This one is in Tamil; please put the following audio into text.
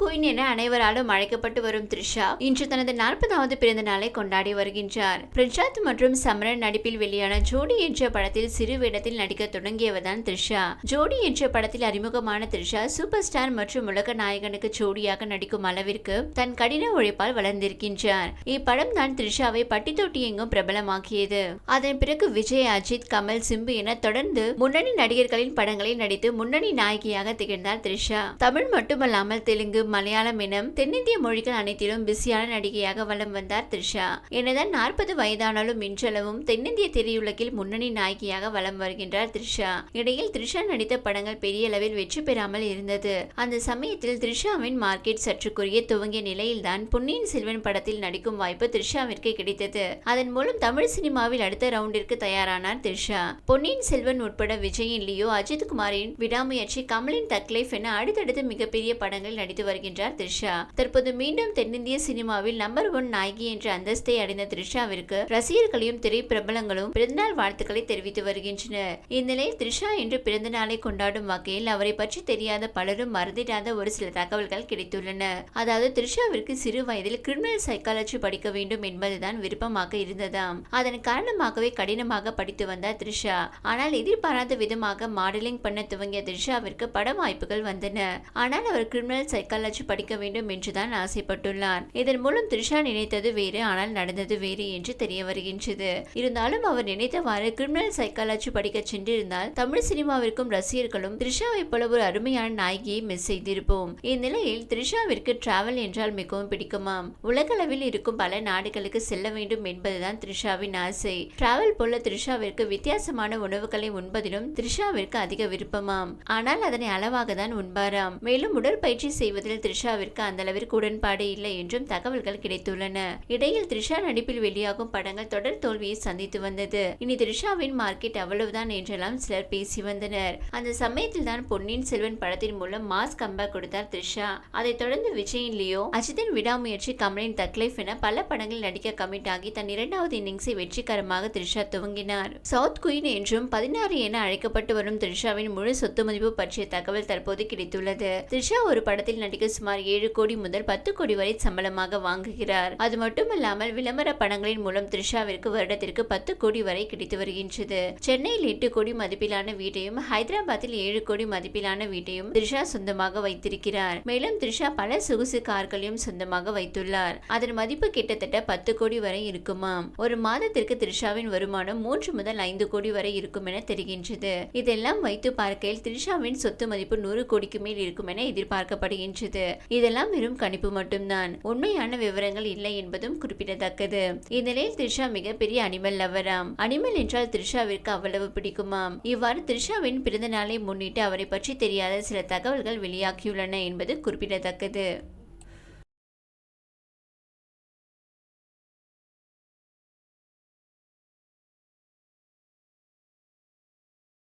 குயின் என அனைவராலும் அழைக்கப்பட்டு வரும் த்ரிஷா இன்று தனது நாற்பதாவது பிறந்த நாளை கொண்டாடி வருகின்றார். பிரசாத் மற்றும் சமரன் நடிப்பில் வெளியான ஜோடி என்ற படத்தில் சிறு வேடத்தில் நடிக்க தொடங்கியவர்தான் த்ரிஷா. ஜோடி என்ற படத்தில் அறிமுகமான த்ரிஷா சூப்பர் ஸ்டார் மற்றும் உலக நாயகனுக்கு ஜோடியாக நடிக்கும் அளவிற்கு தன் கடின உழைப்பால் வளர்ந்திருக்கின்றார். இப்படம் தான் த்ரிஷாவை பட்டி எங்கும் பிரபலமாக்கியது. அதன் பிறகு விஜய் அஜித் கமல் சிம்பு என தொடர்ந்து முன்னணி நடிகர்களின் படங்களில் நடித்து முன்னணி நாயகியாக திகழ்ந்தார் த்ரிஷா. தமிழ் மட்டுமல்லாமல் தெலுங்கு மலையாளம் என தென்னிந்திய மொழிகள் அனைத்திலும் பிஸியான நடிகையாக வலம் வந்தார் த்ரிஷா. எனதான் நாற்பது வயதானாலும் இன்றளவும் தென்னிந்திய திரையுலகில் முன்னணி நாயகியாக வலம் வருகின்றார் த்ரிஷா. இடையில் த்ரிஷா நடித்த படங்கள் பெரிய அளவில் வெற்றி பெறாமல் இருந்தது. அந்த சமயத்தில் த்ரிஷாவின் மார்க்கெட் சற்று துவங்கிய நிலையில்தான் பொன்னியின் செல்வன் படத்தில் நடிக்கும் வாய்ப்பு த்ரிஷாவிற்கு கிடைத்தது. அதன் மூலம் தமிழ் சினிமாவில் அடுத்த ரவுண்டிற்கு தயாரானார் த்ரிஷா. பொன்னியின் செல்வன் உட்பட விஜயின் லியோ அஜித் குமாரின் விடாமுயற்சி கமலின் தக்லைஃப் என அடுத்தடுத்து மிகப்பெரிய படங்களில் நடித்து வருகின்றார் த்ரிஷா. தற்போது மீண்டும் தென்னிந்திய சினிமாவில் நம்பர் ஒன் நாயகி என்ற அந்தஸ்தை அடைந்த த்ரிஷாவிற்கு ரசிகர்களையும் திரைப்பிரபலங்களும் பிறந்தநாள் வாழ்த்துக்களை தெரிவித்து வருகின்றனர். இந்நிலையில் த்ரிஷா இன்று பிறந்த நாளை கொண்டாடும் வகையில் அவரை பற்றி தெரியாத பலரும் மறந்திடாத ஒரு சில தகவல்கள் கிடைத்துள்ளன. அதாவது த்ரிஷாவிற்கு சிறு வயதில் கிரிமினல் சைக்காலஜி படிக்க வேண்டும் என்பதுதான் விருப்பமாக இருந்ததாம். அதன் காரணமாகவே கடினமாக படித்து வந்தார் த்ரிஷா. ஆனால் எதிர்பாராத விதமாக மாடலிங் பண்ண துவங்கிய த்ரிஷாவிற்கு பட வாய்ப்புகள் வந்தன. ஆனால் அவர் கிரிமினல் சைக்காலஜி படிக்க வேண்டும் என்றுதான் ஆசைப்பட்டுள்ளார் இதன் மூலம் த்ரிஷா நினைத்தது வேறு ஆனால் நடந்தது வேறு என்று தெரிய வருகின்றது. இருந்தாலும் அவர் நினைத்தவாறு கிரிமினல் சைக்காலஜி படிக்க சென்றிருந்தால் தமிழ் சினிமாவிற்கும் ரசிகர்களும் த்ரிஷாவை போல ஒரு அருமையான நாயகியை மிஸ் செய்திருப்போம். இந்நிலையில் த்ரிஷாவிற்கு டிராவல் என்றால் மிகவும் பிடிக்குமாம். உலகளவில் இருக்கும் பல நாடுகளுக்கு செல்ல வேண்டும் என்பதுதான் த்ரிஷாவின் ஆசை. டிராவல் போல த்ரிஷாவிற்கு வித்தியாசமான உணவுகளை உண்பதிலும் த்ரிஷாவிற்கு அதிக விருப்பமாம். ஆனால் அதனை அளவாக தான் உண்பாராம். மேலும் உடற்பயிற்சி செய்வதில் த்ரிஷாவிற்கு அந்த அளவிற்கு உடன்பாடு இல்லை என்றும் தகவல்கள் கிடைத்துள்ளன. இடையில் த்ரிஷா நடிப்பில் வெளியாகும் படங்கள் தொடர் தோல்வியை சந்தித்து வந்தது. இனி த்ரிஷாவின் மார்க்கெட் அவ்வளவுதான் என்றெல்லாம் சிலர் பேசி வந்தனர். அந்த சமயத்தில் தான் பொன்னியின் செல்வன் படத்தின் மூலம் மாஸ் கம்பேக் கொடுத்தார் த்ரிஷா. அதைத் தொடர்ந்து விஜயின் லியோ அஜித்தின் விடாமுயற்சி கமலின் தக்லைஃப் என பல படங்களில் நடிக்க கமிட் ஆகி தன் இரண்டாவது இன்னிங்ஸை வெற்றிகரமாக த்ரிஷா துவங்கினார். சவுத் குயின் என்றும் பதினாறு என அழைக்கப்பட்டு வரும் த்ரிஷாவின் முழு சொத்து மதிப்பு பற்றிய தகவல் தற்போது கிடைத்துள்ளது. த்ரிஷா ஒரு படத்தில் நடிக்க சுமார் ஏழு கோடி முதல் பத்து கோடி வரை சம்பளமாக வாங்குகிறார். அது மட்டுமல்லாமல் விளம்பர படங்களின் மூலம் த்ரிஷாவிற்கு வருடத்திற்கு பத்து கோடி வரை கிடைத்து வருகின்றது. சென்னையில் எட்டு கோடி மதிப்பிலான வீட்டையும் ஹைதராபாத்தில் ஏழு கோடி மதிப்பிலான வீட்டையும் த்ரிஷா சொந்தமாக வைத்திருக்கிறார். மேலும் த்ரிஷா பல சொகுசு கார்களையும் சொந்தமாக வைத்துள்ளார். அதன் மதிப்பு கிட்டத்தட்ட பத்து கோடி வரை இருக்குமாம். ஒரு மாதத்திற்கு த்ரிஷாவின் வருமானம் மூன்று முதல் ஐந்து கோடி வரை இருக்கும் என தெரிகின்றது. இதெல்லாம் வைத்து பார்க்கையில் த்ரிஷாவின் சொத்து மதிப்பு நூறு கோடிக்கு மேல் இருக்கும் என எதிர்பார்க்கப்படுகின்றது. இதெல்லாம் வெறும் கணிப்பு மட்டும்தான். உண்மையான விவரங்கள் இல்லை என்பதும் குறிப்பிடத்தக்கது. இந்நிலையில் த்ரிஷா மிகப்பெரிய அனிமல் லவராம் அனிமல் என்றால் த்ரிஷாவிற்கு அவ்வளவு பிடிக்குமாம். இவ்வாறு த்ரிஷாவின் பிறந்த நாளை முன்னிட்டு அவரை பற்றி தெரியாத சில தகவல்கள் வெளியாகியுள்ளன என்பது குறிப்பிடத்தக்கது.